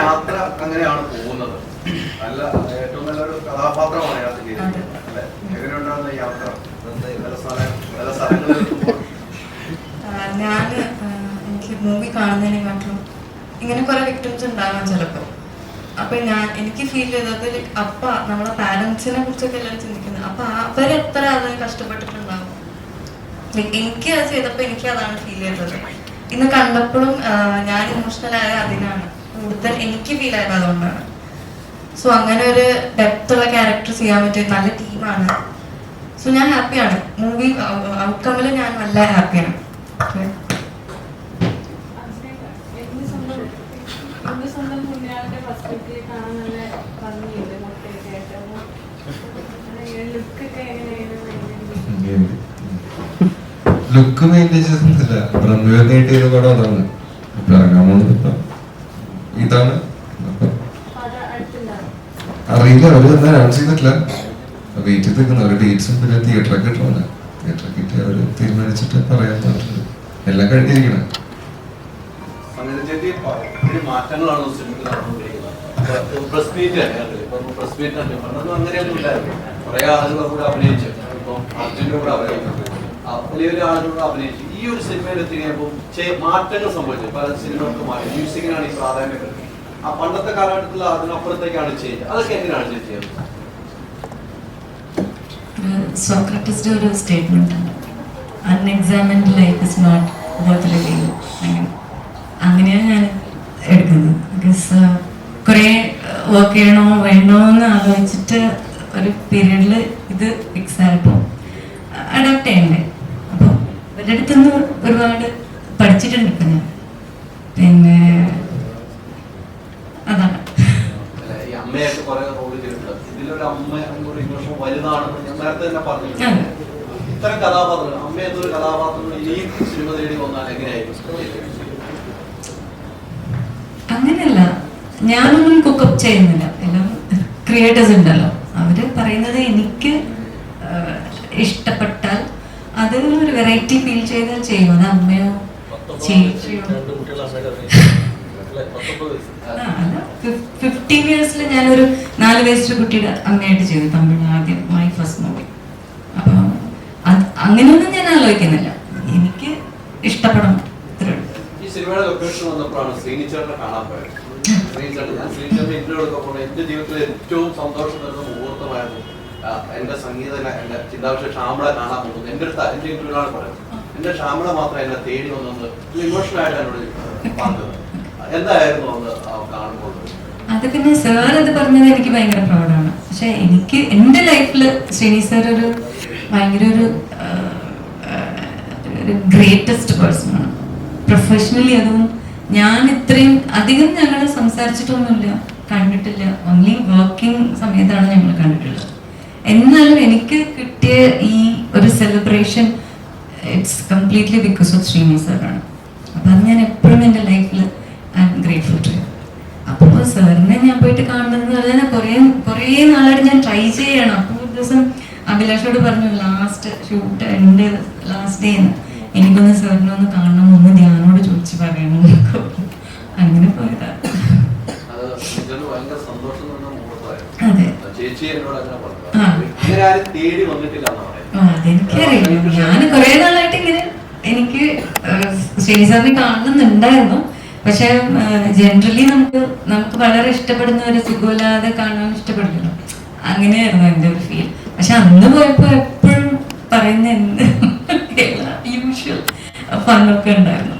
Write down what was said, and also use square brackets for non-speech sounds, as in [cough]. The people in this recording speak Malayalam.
യാത്ര അങ്ങനെയാണ് പോകുന്നത്. നല്ല ഏറ്റവും നല്ലൊരു കഥാപാത്രമാണ് യാത്ര ചെയ്തിരിക്കുന്നത് അല്ലേ? എങ്ങനെയുണ്ടാകുന്ന ഈ യാത്ര? പല സ്ഥലം പല സ്ഥലങ്ങളിൽ എത്തുമ്പോൾ ഞാൻ എനിക്ക് മൂവി കാണുന്നതിനെക്കാട്ടിലും ഇങ്ങനെ കുറെ വിക്ടിംസ് ഉണ്ടാവാം ചിലപ്പോൾ അപ്പൊ ഞാൻ എനിക്ക് ഫീൽ ചെയ്തത് അപ്പ നമ്മളെ പാരന്റ്സിനെ കുറിച്ചൊക്കെ എല്ലാവരും ചിന്തിക്കുന്നത്. അപ്പൊ അവരെത്ര അതിന് കഷ്ടപ്പെട്ടിട്ടുണ്ടാവും? Like എനിക്ക് അത് ചെയ്തപ്പോ എനിക്ക് അതാണ് ഫീൽ ചെയ്തത്. ഇന്ന് കണ്ടപ്പോഴും ഞാൻ ഇമോഷണൽ ആയ അതിനാണ്. കൂടുതൽ എനിക്ക് ഫീൽ ആയത് അതുകൊണ്ടാണ്. സോ അങ്ങനെ ഒരു ഡെപ്ത് ഉള്ള ക്യാരക്ടർ ചെയ്യാൻ പറ്റിയ നല്ല ടീമാണ് സോ ഞാൻ ഹാപ്പിയാണ് മൂവി ഔട്ട്കമ്മിൽ ഞാൻ നല്ല ഹാപ്പിയാണ്. എന്റെ ലുക്ക് മെയിന്റെയിൻ ചെയ്തില്ല ബ്രഹ്മയൊക്കെ കിട്ടിയ പടം അതാണ് പോകുന്നത് ഇതാണ്. അറിയില്ല അവർ തന്നെ അനൗൺസ് ചെയ്തിട്ടില്ല. വെയിറ്റ് ചെയ്ത് നിൽക്കുന്ന അവരുടെ ഡേറ്റ്സും പിന്നെ തിയേറ്ററൊക്കെ ഇട്ടില്ല തിയേറ്ററൊക്കെ കിട്ടി അവർ തീരുമാനിച്ചിട്ട് പറയാൻ പറഞ്ഞിട്ടുണ്ട് എല്ലാം കഴിഞ്ഞിരിക്കണം. മാറ്റങ്ങളാണ് പ്രസ് മീറ്റ് കുറെ ആളുകൾ കൂടെ അഭിനയിച്ചു. ഇപ്പം അർജുന്റെ കൂടെ അഭിനയിച്ചു. ആ, വലിയ വലിയ ആളുകൾ അഭിനയിച്ചു ഈ ഒരു സിനിമയിൽ എത്തി കഴിയുമ്പോൾ ചെ- മാറ്റങ്ങൾ സംഭവിച്ചു പല സിനിമകൾക്ക് മാറി മ്യൂസിക്കിനാണ് ഈ പ്രാധാന്യം ആ പണ്ടത്തെ കാലഘട്ടത്തിൽ അതിനപ്പുറത്തേക്കാണ് ചെയ്ത് അതൊക്കെ എങ്ങനെയാണ് ചെയ്യുന്നത് സോക്രട്ടിസ്റ്റ് ഒരു statement unexamined life is not worth living അങ്ങനെ. അങ്ങനെയാണ് ഞാൻ എടുക്കുന്നത്. ബിക്കോസ് കുറേ വർക്ക് ചെയ്യണോ വേണോ എന്ന് ആലോചിച്ചിട്ട് ഒരു പീരീഡിൽ ഇത് ഫിക്സ് ആയപ്പോൾ അഡാപ്റ്റ് ചെയ്യണ്ടേ? അപ്പോൾ ഇവരുടെ അടുത്ത് നിന്ന് ഒരുപാട് പഠിച്ചിട്ടുണ്ട് ഇപ്പൊ ഞാൻ. പിന്നെ അതാണ്. അമ്മയായിട്ട് കുറെ റോൾ ചെയ്തിട്ടുണ്ട്. ഇതിലൊരു അമ്മ ഒരു ഇമോഷൻ വലുതാണെന്ന് ഞാൻ നേരത്തെ തന്നെ പറഞ്ഞു അതെ. ഇത്തരം കഥാപാത്രങ്ങൾ അമ്മ എന്നൊരു കഥാപാത്രങ്ങൾ ഇനിയും സിനിമ തേടി വന്നാൽ എങ്ങനെയായിരിക്കും? അങ്ങനെയല്ല ഞാനൊന്നും കുക്കപ്പ് ചെയ്യുന്നില്ല. എല്ലാം ക്രിയേറ്റേഴ്സ് ഉണ്ടല്ലോ. അവർ പറയുന്നത് എനിക്ക് അത് ഒരു വെറൈറ്റി ഫീൽ ചെയ്താൽ ചെയ്യുമോ അത് അമ്മയോ? ചേച്ചിയോ ഫിഫ്റ്റീൻ ഇയേഴ്സിൽ ഞാനൊരു നാല് വയസ്സിലെ കുട്ടിയുടെ അമ്മയായിട്ട് ചെയ്തു. തമിഴ് ആദ്യം മൈ ഫസ്റ്റ് മൂവി അപ്പൊ അത് അങ്ങനെയൊന്നും ഞാൻ ആലോചിക്കുന്നില്ല. എനിക്ക് ഇഷ്ടപ്പെടണം ഇത്രേ ഉള്ളൂ. ഈ സിനിമയുടെ ലൊക്കേഷൻ വന്നപ്പോഴാണ് ശ്രീനിച്ചേട്ടനെ കാണാൻ പോയത്. ശ്രീനിച്ചേട്ടൻ ഞാൻ ഇന്റർവ്യൂ എടുക്കുമ്പോൾ ജീവിതത്തിലെ ഏറ്റവും സന്തോഷം തരുന്ന മുഹൂർത്തമായിരുന്നു എന്റെ സംഗീത എന്റെ ചിന്താവിഷയ ശ്യാമളെ കാണാൻ പോകുന്നത് എന്റെ അടുത്ത് എന്റെ ഇന്റർവ്യൂലാണ് പറയുന്നത് എന്റെ ഷാമിള മാത്രം എന്നെ തേടി വന്നത് ഇമോഷണൽ ആയിട്ട് എന്നോട് പറഞ്ഞത്. എന്തായിരുന്നു അന്ന് കാണുമ്പോൾ? അത് പിന്നെ സാർ അത് പറഞ്ഞത് എനിക്ക് ഭയങ്കര പ്രൗഡാണ് പക്ഷെ എനിക്ക് എന്റെ ലൈഫിൽ ശ്രീനി സാർ ഒരു ഭയങ്കര ഒരു ഗ്രേറ്റസ്റ്റ് പേഴ്സണാണ് പ്രൊഫഷണലി അതും ഞാൻ ഇത്രയും അധികം ഞങ്ങൾ സംസാരിച്ചിട്ടൊന്നുമില്ല. കണ്ടിട്ടില്ല. ഓൺലി വർക്കിംഗ് സമയത്താണ് ഞങ്ങൾ കണ്ടിട്ടുള്ളത്. എന്നാലും എനിക്ക് കിട്ടിയ ഈ ഒരു celebration it's completely because of Sreeni സാറാണ്. അപ്പം അത് ഞാൻ എപ്പോഴും എന്റെ ലൈഫിൽ ഐ എം ഗ്രേറ്റ്ഫുൾ ടു അപ്പോൾ സാറിനെ ഞാൻ പോയിട്ട് കാണുന്നതെന്ന് പറഞ്ഞാൽ കുറേ കുറേ നാളായിട്ട് ഞാൻ ട്രൈ ചെയ്യണം. അപ്പോൾ ഒരു ദിവസം അഭിലാഷോട് പറഞ്ഞു ലാസ്റ്റ് ഷൂട്ട് എന്റെ ലാസ്റ്റ് ഡേ എന്ന് എനിക്കൊന്ന് സാറിനെ ഒന്ന് കാണണം ഒന്ന് ധ്യാനോട് ചോദിച്ച് പറയണം. [laughs] അങ്ങനെ പോയതാ. അതെനിക്കറിയില്ല ഞാൻ കുറെ നാളായിട്ട് ഇങ്ങനെ എനിക്ക് ശ്രീനി സാറിനെ കാണുന്നുണ്ടായിരുന്നു. പക്ഷെ ജനറലി നമുക്ക് നമുക്ക് വളരെ ഇഷ്ടപ്പെടുന്ന ഒരു സുഖമില്ലാതെ കാണാൻ ഇഷ്ടപ്പെടുന്നു അങ്ങനെയായിരുന്നു എന്റെ ഒരു ഫീൽ പക്ഷെ അന്ന് പോയപ്പോ എപ്പോഴും പറയുന്ന എന്ത് യൂഷ്വൽ ഫണ്ണൊക്കെ ഉണ്ടായിരുന്നു.